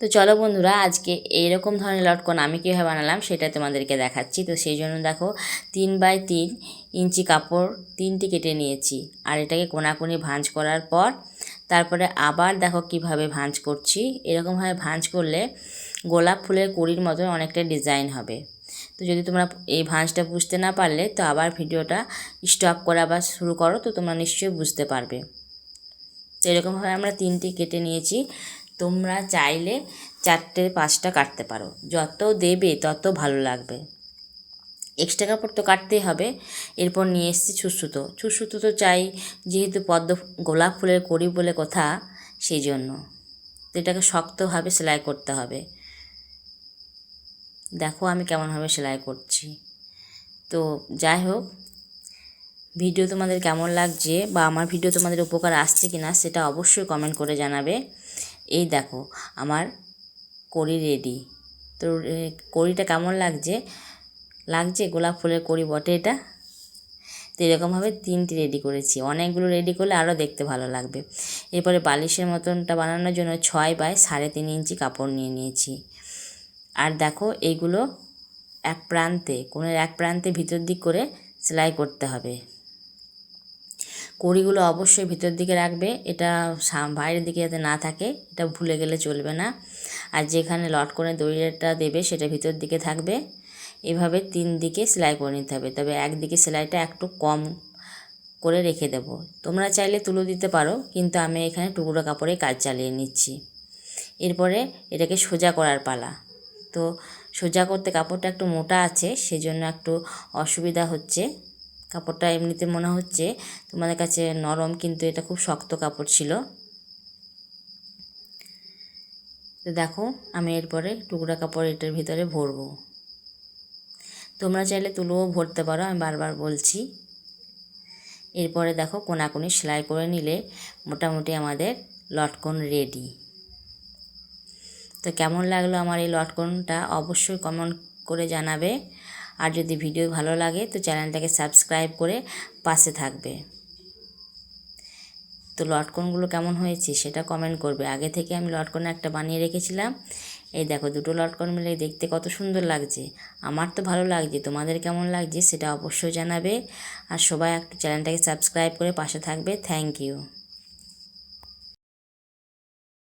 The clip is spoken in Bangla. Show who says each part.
Speaker 1: তো চলো বন্ধুরা, আজকে এইরকম ধরনের লটকন আমি কীভাবে বানালাম সেটা তোমাদেরকে দেখাচ্ছি। তো সেই জন্য দেখো, তিন বাই তিন ইঞ্চি কাপড় তিনটি কেটে নিয়েছি। আর এটাকে কোনাকুনি ভাঁজ করার পর তারপরে আবার দেখো কীভাবে ভাঁজ করছি। এরকমভাবে ভাঁজ করলে গোলাপ ফুলের কুড়ির মতো অনেকটা ডিজাইন হবে। তো যদি তোমরা এই ভাঁজটা বুঝতে না পারলে, তো আবার ভিডিওটা স্টপ করে আবার শুরু করো, তো তোমরা নিশ্চয়ই বুঝতে পারবে। তো এরকমভাবে আমরা তিনটি কেটে নিয়েছি। তোমরা চাইলে চারটে, পাঁচটা কাটতে পারো। যত দেবে, তত ভালো লাগবে। এক্সট্রা কাপড় তো কাটতেই হবে। এরপর নিয়ে এসেছি ছুসুতো। ছুসুতো তো চাই, যেহেতু পদ্ম গোলাপ ফুলের করি বলে কথা, সেই জন্য। তো এটাকে শক্তভাবে সেলাই করতে হবে। দেখো আমি কেমনভাবে সেলাই করছি। তো যাই হোক, ভিডিও তোমাদের কেমন লাগছে বা আমার ভিডিও তোমাদের উপকার আসছে কি না সেটা অবশ্যই কমেন্ট করে জানাবে। এই দেখো, আমার কড়ি রেডি তো কড়িটা কেমন লাগছে? লাগছে গোলাপ ফুলের কড়ি বটে এটা? তো এরকমভাবে তিনটি রেডি করেছি। অনেকগুলো রেডি করলে আরও দেখতে ভালো লাগবে। এরপরে বালিশের মতনটা বানানোর জন্য ছয় বাই সাড়ে তিন ইঞ্চি কাপড় নিয়ে নিয়েছি। আর দেখো এইগুলো এক প্রান্তে কোণের এক প্রান্তে ভিতর দিক করে সেলাই করতে হবে। কড়িগুলো অবশ্যই ভিতর দিকে রাখবে। এটা বাইরের দিকে যাতে না থাকে, এটা ভুলে গেলে চলবে না। আর যেখানে লটকনে দড়িটা দেবে, সেটা ভিতর দিকে থাকবে। এভাবে তিন দিকে সেলাই করে নিতে হবে। তবে একদিকে সেলাইটা একটু কম করে রেখে দেব। তোমরা চাইলে তুলো দিতে পারো, কিন্তু আমি এখানে টুকরো কাপড়ে কাজ চালিয়ে নিচ্ছি। এরপরে এটাকে সোজা করার পালা। তো সোজা করতে কাপড়টা একটু মোটা আছে, সেজন্য একটু অসুবিধা হচ্ছে। কাপড়টা এমনিতে মনে হচ্ছে তোমাদের কাছে নরম, কিন্তু এটা খুব শক্ত কাপড় ছিল। তো দেখো, আমি এরপরে টুকরা কাপড় এটার ভিতরে ভরবো। তোমরা চাইলে তুলোও ভরতে পারো, আমি বারবার বলছি। এরপরে দেখো, কোনাকুনি সেলাই করে নিলে মোটামুটি আমাদের লটকন রেডি। তো কেমন লাগল আমার এই লটকনটা অবশ্যই কমেন্ট করে জানাবে। আর যদি ভিডিও ভালো লাগে তো চ্যানেলটাকে সাবস্ক্রাইব করে পাশে থাকবে। তো লটকনগুলো কেমন হয়েছে সেটা কমেন্ট করবে। আগে থেকে আমি লটকন একটা বানিয়ে রেখেছিলাম। এই দেখো দুটো লটকন মিলে দেখতে কত সুন্দর লাগছে। আমার তো ভালো লাগছে, তোমাদের কেমন লাগছে সেটা অবশ্যই জানাবে। আর সবাই একটু চ্যানেলটাকে সাবস্ক্রাইব করে পাশে থাকবে। Thank you